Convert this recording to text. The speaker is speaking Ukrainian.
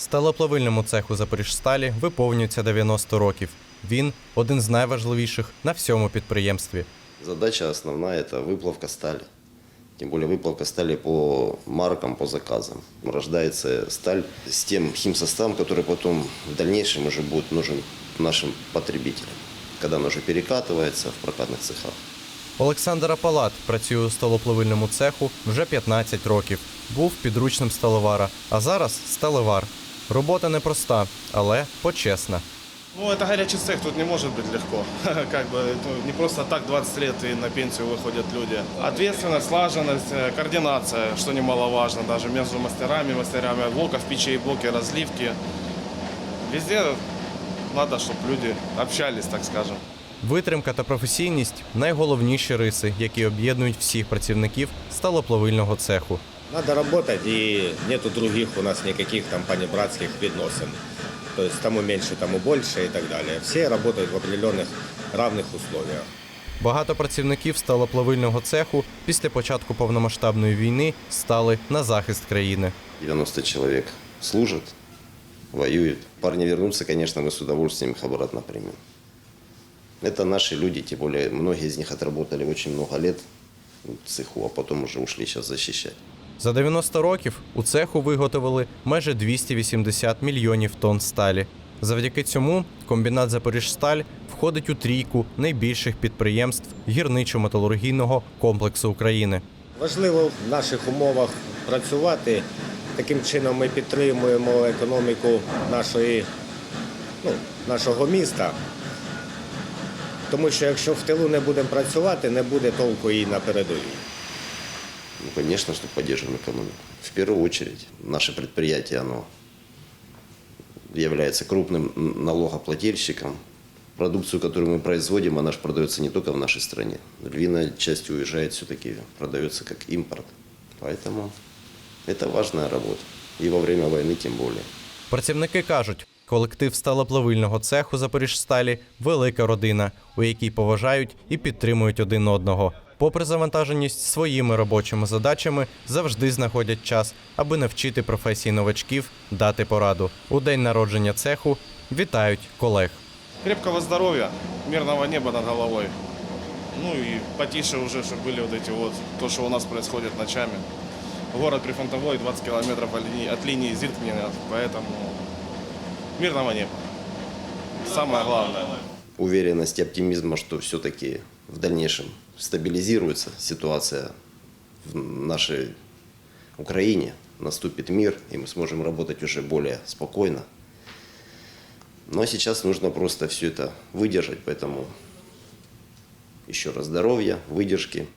Сталеплавильному цеху Запоріжсталі виповнюється 90 років. Він один з найважливіших на всьому підприємстві. Задача основная – это выплавка стали. Тем более выплавка стали по маркам, по заказам. Рождается сталь с тем химсоставом, который потом в дальнейшем уже будет нужен нашим потребителям, когда он уже перекатывается в прокатных цехах. Олександр Апалат працює у сталоплавильному цеху вже 15 років. Був підручним сталевара, а зараз сталевар. Робота непроста, але почесна. Ну, это горячий цех, тут не может быть легко. Как бы это не просто так 20 лет и на пенсию выходят люди. Ответственность, слаженность, э, координация, что немаловажно, даже между мастерами, мастерами блоков, печей, блоки, разливки. Везде надо, чтобы люди общались, так скажем. Витримка та професійність найголовніші риси, які об'єднують всіх працівників сталоплавильного цеху. Надо работать, и нету других у нас никаких там панибратских відносин. То есть тому меньше, тому больше и так далее. Все работают в определенных равных условиях. Багато працівників сталоплавильного цеху після початку повномасштабної війни стали на захист країни. 90 человек служат, воюют. Парни вернутся, конечно, мы с удовольствием их обратно примем. Это наши люди, тем более многие из них отработали очень много лет в цеху, а потом уже ушли сейчас защищать. За 90 років у цеху виготовили майже 280 мільйонів тонн сталі. Завдяки цьому комбінат Запоріжсталь входить у трійку найбільших підприємств гірничо-металургійного комплексу України. Важливо в наших умовах працювати. Таким чином ми підтримуємо економіку нашої, ну, нашого міста. Тому що якщо в тилу не будемо працювати, не буде толку і на передовій. Ну, конечно, что поддерживаем экономику. В первую очередь, наше предприятие, оно является крупным налогоплательщиком. Продукцию, которую мы производим, она же продается не только в нашей стране. Львиная часть уезжает все-таки, продается как импорт. Поэтому это важная работа. И во время войны тем более. Працівники кажуть, колектив сталоплавильного цеху Запоріжсталі велика родина, у якій поважають і підтримують один одного. Попри завантаженість своїми робочими задачами, завжди знаходять час, аби навчити професії новачків дати пораду. У день народження цеху вітають колег. Крепкого здоровья, мирного неба над головой. Ну и потише уже, чтобы были вот эти вот, то, что у нас происходит ночами. Город прифронтовой, 20 километров от линии, от линии Зиткнена, поэтому мирного неба. Самое главное. Уверенность и оптимизма, что все-таки в дальнейшем стабилизируется ситуация в нашей Украине, наступит мир, и мы сможем работать уже более спокойно. Но сейчас нужно просто все это выдержать, поэтому еще раз здоровья, выдержки,